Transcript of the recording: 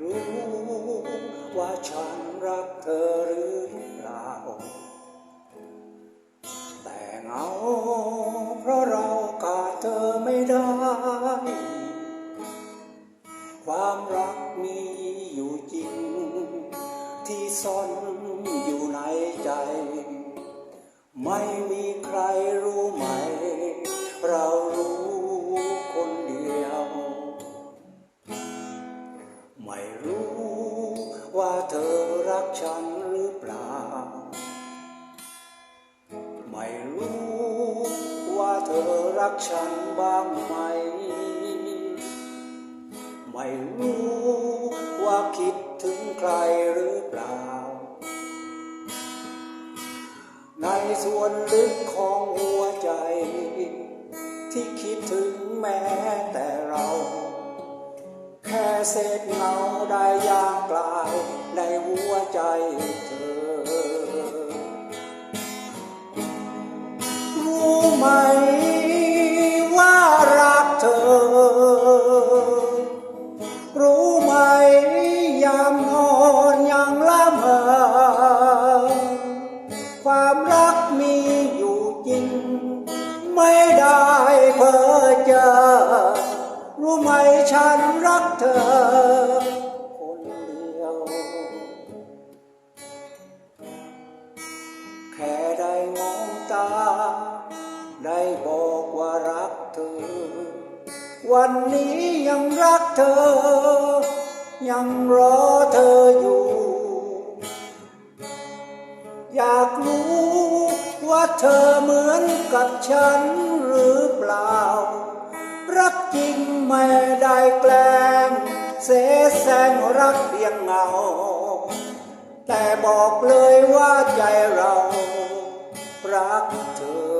รู้ ว่าฉันรักเธอหรือเปล่า แต่เงาเพราะเราขาดเธอไม่ได้ ความรักมีอยู่จริง ที่ซ่อนอยู่ในใจ ไม่มีใครรู้ ไม่รู้ว่าเธอรักฉันหรือเปล่า ไม่รู้ว่าเธอรักฉันบ้างไหม ไม่รู้ว่าคิดถึงใครหรือเปล่า ในส่วนลึกของหัวใจ ที่คิดถึงแม้ กลายในหัวใจเธอ รู้ไหมว่ารักเธอ รู้ไหมยามนอนยังละเมอความรักมีอยู่จริง ไม่ได้เพ้อเจอ รู้ไหมฉันรักเธอ ตา ได้บอกว่ารักเธอ วันนี้ยังรักเธอ ยังรอเธออยู่ อยากรู้ว่าเธอเหมือนกับฉันหรือเปล่า รักจริงไม่ได้แกล้ง เสแสร้งรักเพียงเงา แต่บอกเลยว่าใจเรา รักเธอ